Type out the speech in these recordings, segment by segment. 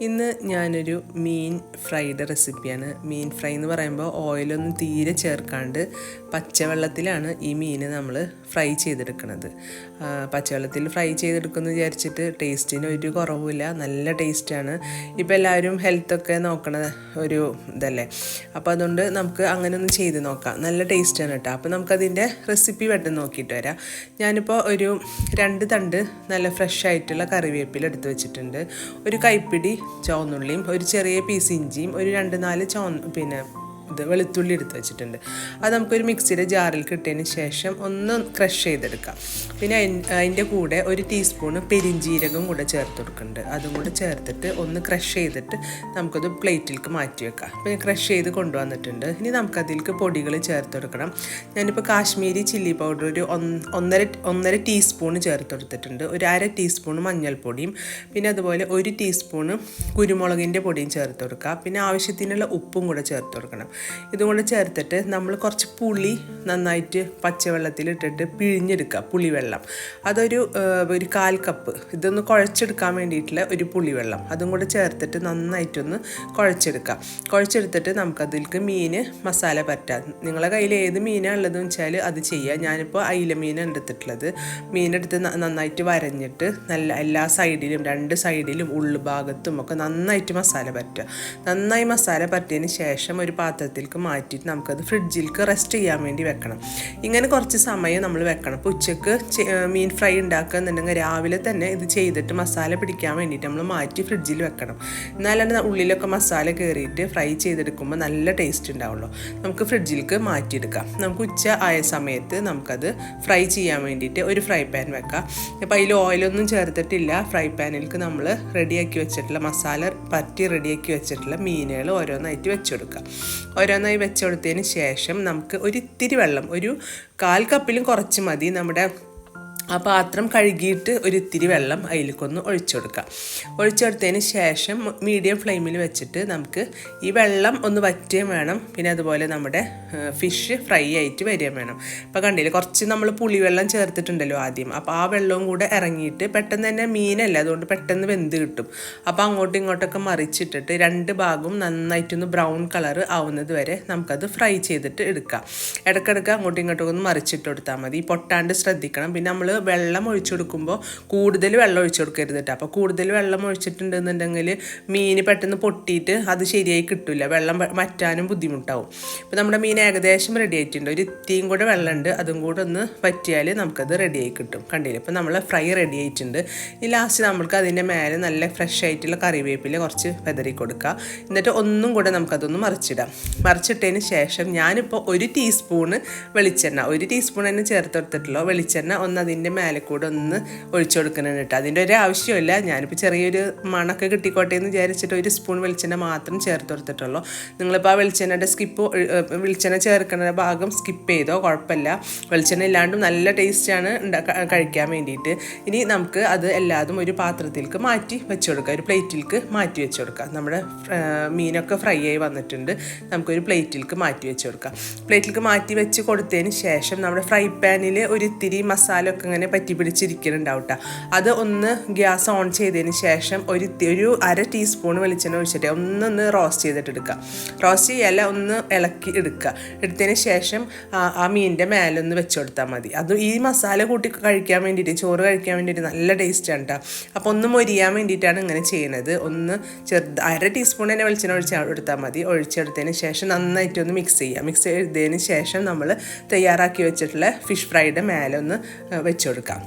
ഇന്ന് ഞാനൊരു മീൻ ഫ്രൈഡ് റെസിപ്പിയാണ്. മീൻ ഫ്രൈ എന്ന് പറയുമ്പോൾ ഓയിലൊന്നും തീരെ ചേർക്കാണ്ട് പച്ചവെള്ളത്തിലാണ് ഈ മീൻ നമ്മൾ ഫ്രൈ ചെയ്തെടുക്കുന്നത് പച്ചവെള്ളത്തിൽ ഫ്രൈ ചെയ്തെടുക്കുമെന്ന് വിചാരിച്ചിട്ട് ടേസ്റ്റിന് ഒരു കുറവുമില്ല. നല്ല ടേസ്റ്റാണ്. ഇപ്പോൾ എല്ലാവരും ഹെൽത്തൊക്കെ നോക്കണ ഒരു ഇതല്ലേ? അപ്പോൾ അതുകൊണ്ട് നമുക്ക് അങ്ങനെ ഒന്ന് ചെയ്ത് നോക്കാം. നല്ല ടേസ്റ്റാണ് കേട്ടോ. അപ്പോൾ നമുക്കതിന്റെ റെസിപ്പി പെട്ടെന്ന് നോക്കിയിട്ട് വരാം. ഞാനിപ്പോൾ ഒരു രണ്ട് തണ്ട് നല്ല ഫ്രഷ് ആയിട്ടുള്ള കറിവേപ്പില എടുത്ത് വെച്ചിട്ടുണ്ട്. ഒരു കൈപ്പിടി ചുവന്നുള്ളിയും ഒരു ചെറിയ പീസ് ഇഞ്ചിയും ഒരു രണ്ട് നാല് ചുവ പിന്നെ ഇത് വെളുത്തുള്ളി എടുത്ത് വെച്ചിട്ടുണ്ട്. അത് നമുക്കൊരു മിക്സിയുടെ ജാറിൽ കിട്ടിയതിന് ശേഷം ഒന്ന് ക്രഷ് ചെയ്തെടുക്കാം. പിന്നെ അതിന്റെ കൂടെ ഒരു ടീസ്പൂണ് പെരിഞ്ജീരകം കൂടെ ചേർത്ത് കൊടുക്കുന്നുണ്ട്. അതും കൂടെ ചേർത്തിട്ട് ഒന്ന് ക്രഷ് ചെയ്തിട്ട് നമുക്കത് പ്ലേറ്റിലേക്ക് മാറ്റി വെക്കാം. പിന്നെ ക്രഷ് ചെയ്ത് കൊണ്ടുവന്നിട്ടുണ്ട്. ഇനി നമുക്കതിലേക്ക് പൊടികൾ ചേർത്ത് കൊടുക്കണം. ഞാനിപ്പോൾ കാശ്മീരി ചില്ലി പൗഡർ ഒരു ഒന്ന് ഒന്നര ഒന്നര ടീസ്പൂൺ ചേർത്ത് കൊടുത്തിട്ടുണ്ട്. ഒരു അര ടീസ്പൂൺ മഞ്ഞൾപ്പൊടിയും പിന്നെ അതുപോലെ ഒരു ടീസ്പൂണ് കുരുമുളകിന്റെ പൊടിയും ചേർത്ത് കൊടുക്കുക പിന്നെ ആവശ്യത്തിനുള്ള ഉപ്പും കൂടെ ചേർത്ത് കൊടുക്കണം. ഇതും കൂടെ ചേർത്തിട്ട് നമ്മൾ കുറച്ച് പുളി നന്നായിട്ട് പച്ചവെള്ളത്തിൽ ഇട്ടിട്ട് പിഴിഞ്ഞെടുക്കുക പുളിവെള്ളം. അതൊരു ഒരു കാൽ കപ്പ്. ഇതൊന്ന് കുഴച്ചെടുക്കാൻ വേണ്ടിയിട്ടുള്ള ഒരു പുളിവെള്ളം. അതും കൂടെ ചേർത്തിട്ട് നന്നായിട്ടൊന്ന് കുഴച്ചെടുക്കുക കുഴച്ചെടുത്തിട്ട് നമുക്കതിലേക്ക് മീൻ മസാല പറ്റാം. നിങ്ങളുടെ കയ്യിൽ ഏത് മീനാണ് ഉള്ളതെന്ന് വെച്ചാൽ അത് ചെയ്യുക ഞാനിപ്പോൾ അയില മീനാണ് എടുത്തിട്ടുള്ളത്. മീനെടുത്ത് നന്നായിട്ട് വരഞ്ഞിട്ട് നല്ല എല്ലാ സൈഡിലും രണ്ട് സൈഡിലും ഉള്ളു ഭാഗത്തും ഒക്കെ നന്നായിട്ട് മസാല പറ്റുക. നന്നായി മസാല പറ്റിയതിന് ശേഷം ഒരു പാത്രത്തിലേക്ക് മാറ്റിയിട്ട് നമുക്കത് ഫ്രിഡ്ജിലേക്ക് റെസ്റ്റ് ചെയ്യാൻ വേണ്ടി വെക്കണം. ഇങ്ങനെ കുറച്ച് സമയം നമ്മൾ വെക്കണം. അപ്പോൾ ഉച്ചയ്ക്ക് മീൻ ഫ്രൈ ഉണ്ടാക്കുക എന്നുണ്ടെങ്കിൽ രാവിലെ തന്നെ ഇത് ചെയ്തിട്ട് മസാല പിടിക്കാൻ വേണ്ടിയിട്ട് നമ്മൾ മാറ്റി ഫ്രിഡ്ജിൽ വെക്കണം. എന്നാലാണ് ഉള്ളിലൊക്കെ മസാല കയറിയിട്ട് ഫ്രൈ ചെയ്തെടുക്കുമ്പോൾ നല്ല ടേസ്റ്റ് ഉണ്ടാവുള്ളൂ. നമുക്ക് ഫ്രിഡ്ജിലേക്ക് മാറ്റിയെടുക്കാം. നമുക്ക് ഉച്ച ആയ സമയത്ത് നമുക്കത് ഫ്രൈ ചെയ്യാൻ വേണ്ടിയിട്ട് ഒരു ഫ്രൈ പാൻ വെക്കാം. അപ്പോൾ അതിൽ ഓയിലൊന്നും ചേർത്തിട്ടില്ല. ഫ്രൈ പാനിലേക്ക് നമ്മൾ റെഡിയാക്കി വെച്ചിട്ടുള്ള മസാല പറ്റി റെഡിയാക്കി വെച്ചിട്ടുള്ള മീനുകൾ ഓരോന്നായിട്ട് വെച്ചെടുക്കാം ഓരോന്നായി വെച്ച് കൊടുത്തതിന് ശേഷം നമുക്ക് ഒരിത്തിരി വെള്ളം ഒരു കാൽ കപ്പിലും കുറച്ച് മതി. നമ്മുടെ ആ പാത്രം കഴുകിയിട്ട് ഒരു ഇത്തിരി വെള്ളം അതിലേക്കൊന്ന് ഒഴിച്ചു കൊടുക്കാം ഒഴിച്ചെടുത്തതിന് ശേഷം മീഡിയം ഫ്ലെയിമിൽ വെച്ചിട്ട് നമുക്ക് ഈ വെള്ളം ഒന്ന് വറ്റുകയും വേണം. പിന്നെ അതുപോലെ നമ്മുടെ ഫിഷ് ഫ്രൈ ആയിട്ട് വരികയും വേണം. അപ്പം കണ്ടില്ലേ കുറച്ച് നമ്മൾ പുളിവെള്ളം ചേർത്തിട്ടുണ്ടല്ലോ ആദ്യം. അപ്പോൾ ആ വെള്ളവും കൂടെ ഇറങ്ങിയിട്ട് പെട്ടെന്ന് തന്നെ മീനല്ല അതുകൊണ്ട് പെട്ടെന്ന് വെന്ത് കിട്ടും. അപ്പോൾ അങ്ങോട്ടും ഇങ്ങോട്ടൊക്കെ മറിച്ചിട്ടിട്ട് രണ്ട് ഭാഗവും നന്നായിട്ടൊന്ന് ബ്രൗൺ കളർ ആവുന്നത് വരെ നമുക്കത് ഫ്രൈ ചെയ്തിട്ട് എടുക്കാം. ഇടയ്ക്കിടയ്ക്ക് അങ്ങോട്ടും ഇങ്ങോട്ടും ഒന്ന് മറിച്ചിട്ട് കൊടുത്താൽ മതി. പൊട്ടാണ്ട് ശ്രദ്ധിക്കണം. പിന്നെ നമ്മൾ വെള്ളം ഒഴിച്ചു കൊടുക്കുമ്പോൾ കൂടുതൽ വെള്ളം ഒഴിച്ചു കൊടുക്കരുത് കേട്ടോ. അപ്പോൾ കൂടുതൽ വെള്ളം ഒഴിച്ചിട്ടുണ്ടെന്നുണ്ടെങ്കിൽ മീൻ പെട്ടെന്ന് പൊട്ടിയിട്ട് അത് ശരിയായി കിട്ടില്ല വെള്ളം മറ്റാനും ബുദ്ധിമുട്ടാവും. ഇപ്പോൾ നമ്മുടെ മീൻ ഏകദേശം റെഡി ആയിട്ടുണ്ട്. ഒരു ഇത്തിയും കൂടെ വെള്ളമുണ്ട്. അതും കൂടെ ഒന്ന് പറ്റിയാൽ നമുക്കത് റെഡി ആയി കിട്ടും. കണ്ടില്ല? അപ്പോൾ നമ്മൾ ഫ്രൈ റെഡി ആയിട്ടുണ്ട്. ഈ ലാസ്റ്റ് നമ്മൾക്ക് അതിന്റെ മേലെ നല്ല ഫ്രഷ് ആയിട്ടുള്ള കറിവേപ്പില കുറച്ച് വെതറി കൊടുക്കുക എന്നിട്ട് ഒന്നും കൂടെ നമുക്കതൊന്ന് മറിച്ചിടാം. മറിച്ചിട്ടതിന് ശേഷം ഞാനിപ്പോൾ ഒരു ടീസ്പൂണ് വെളിച്ചെണ്ണ ഒരു ടീസ്പൂൺ തന്നെ ചേർത്ത് കൊടുത്തിട്ടുള്ളൂ. വെളിച്ചെണ്ണ ഒന്ന് അതിന്റെ മേലെ കൂടെ ഒന്ന് ഒഴിച്ചു കൊടുക്കണം കേട്ടോ. അതിന്റെ ഒരു ആവശ്യമില്ല. ഞാനിപ്പോൾ ചെറിയൊരു മണൊക്കെ കിട്ടിക്കോട്ടെ എന്ന് വിചാരിച്ചിട്ട് ഒരു സ്പൂൺ വെളിച്ചെണ്ണ മാത്രം ചേർത്ത് കൊടുത്തിട്ടുള്ളൂ. നിങ്ങളിപ്പോൾ ആ വെളിച്ചെണ്ണയുടെ സ്കിപ്പ് വെളിച്ചെണ്ണ ചേർക്കുന്ന ഭാഗം സ്കിപ്പ് ചെയ്തോ കുഴപ്പമില്ല. വെളിച്ചെണ്ണ ഇല്ലാണ്ടും നല്ല ടേസ്റ്റാണ് കഴിക്കാൻ വേണ്ടിയിട്ട്. ഇനി നമുക്ക് അത് എല്ലാതും ഒരു പാത്രത്തിലേക്ക് മാറ്റി വെച്ച് കൊടുക്കാം ഒരു പ്ലേറ്റിലേക്ക് മാറ്റി വെച്ച് കൊടുക്കാം നമ്മുടെ മീനൊക്കെ ഫ്രൈ ആയി വന്നിട്ടുണ്ട്. നമുക്കൊരു പ്ലേറ്റിലേക്ക് മാറ്റി വെച്ച് കൊടുക്കാം പ്ലേറ്റിലേക്ക് മാറ്റി വെച്ച് കൊടുത്തതിന് ശേഷം നമ്മുടെ ഫ്രൈ പാനിൽ ഒരു ഇത്തിരി മസാല ഒക്കെ ഇങ്ങനെ പറ്റി പിടിച്ചിരിക്കുന്നുണ്ടാവും കേട്ടോ അത് ഒന്ന് ഗ്യാസ് ഓൺ ചെയ്തതിന് ശേഷം ഒരു ഒരു അര ടീസ്പൂൺ വെളിച്ചെണ്ണ ഒഴിച്ചിട്ട് ഒന്നൊന്ന് റോസ്റ്റ് ചെയ്തിട്ട് എടുക്കുക റോസ്റ്റ് ചെയ്യല്ല ഒന്ന് ഇളക്കി എടുക്കുക. എടുത്തതിന് ശേഷം ആ- മീനിന്റെ മേലൊന്ന് വെച്ച് കൊടുത്താൽ മതി. അത് ഈ മസാല കൂട്ടി കഴിക്കാൻ വേണ്ടിയിട്ട് ചോറ് കഴിക്കാൻ വേണ്ടിയിട്ട് നല്ല ടേസ്റ്റാണ് കേട്ടോ അപ്പോൾ ഒന്ന് മൊരിയാൻ വേണ്ടിയിട്ടാണ് ഇങ്ങനെ ചെയ്യുന്നത് ഒന്ന് ചെറുത് അര ടീസ്പൂൺ തന്നെ വെളിച്ചെണ്ണ ഒഴിച്ച് എടുത്താൽ മതി. ഒഴിച്ചെടുത്തതിന് ശേഷം നന്നായിട്ട് ഒന്ന് മിക്സ് ചെയ്യുക മിക്സ് ചെയ്തതിന് ശേഷം നമ്മൾ തയ്യാറാക്കി വെച്ചിട്ടുള്ള ഫിഷ് ഫ്രൈയുടെ മേലെ ഒന്ന് കൊടുക്കാം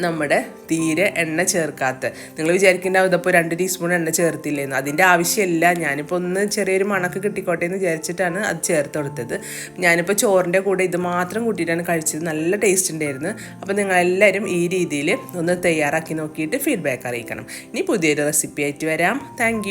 നമ്മുടെ തീരെ എണ്ണ ചേർക്കാത്ത. നിങ്ങൾ വിചാരിക്കേണ്ടാവും ഇതിപ്പോൾ രണ്ട് ടീസ്പൂൺ എണ്ണ ചേർത്തില്ലേന്ന്. അതിന്റെ ആവശ്യമില്ല. ഞാനിപ്പോൾ ഒന്ന് ചെറിയൊരു മണക്ക് കിട്ടിക്കോട്ടെ എന്ന് വിചാരിച്ചിട്ടാണ് അത് ചേർത്ത് കൊടുത്തത്. ഞാനിപ്പോൾ ചോറിന്റെ കൂടെ ഇത് മാത്രം കൂട്ടിയിട്ടാണ് കഴിച്ചത്. നല്ല ടേസ്റ്റ് ഉണ്ടായിരുന്നു. അപ്പോൾ നിങ്ങളെല്ലാവരും ഈ രീതിയിൽ ഒന്ന് തയ്യാറാക്കി നോക്കിയിട്ട് ഫീഡ്ബാക്ക് അറിയിക്കണം. ഇനി പുതിയൊരു റെസിപ്പി ആയിട്ട് വരാം. താങ്ക്